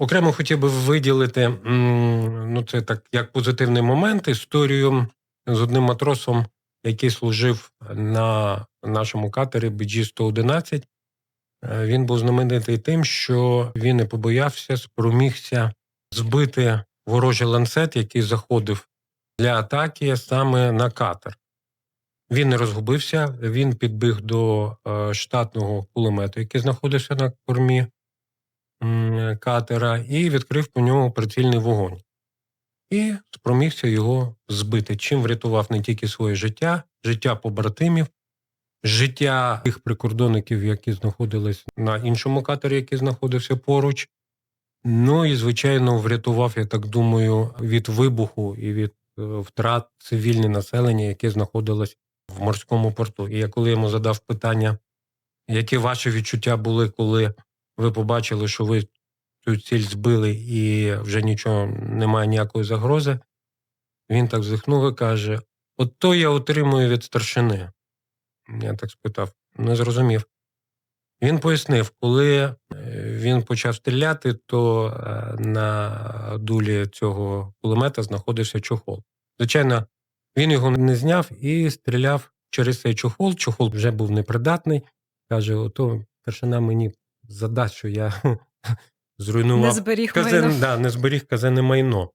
Окремо хотів би виділити, ну це так як позитивний момент, історію з одним матросом, який служив на нашому катері BG-111. Е, Він був знаменитий тим, що він не побоявся, спромігся збити ворожий ланцет, який заходив для атаки саме на катер. Він не розгубився, він підбіг до е, штатного кулемету, який знаходився на кормі катера, і відкрив по ньому прицільний вогонь. І спромігся його збити, чим врятував не тільки своє життя, життя побратимів, життя тих прикордонників, які знаходились на іншому катері, який знаходився поруч. Ну і, звичайно, врятував, я так думаю, від вибуху і від е, втрат цивільне населення, яке знаходилось в морському порту. І я коли йому задав питання, які ваші відчуття були, коли ви побачили, що ви цю ціль збили і вже нічого немає ніякої загрози, він так зітхнув і каже: От то я отримую від старшини. Я так спитав, не зрозумів. Він пояснив, коли е, він почав стріляти, то е, на дулі цього кулемета знаходився чохол. Звичайно, він його не зняв і стріляв через цей чохол. Чохол вже був непридатний. Каже: ото старшина мені що я зруйнував Не зберіг казен, майно. да, не зберіг казенне майно.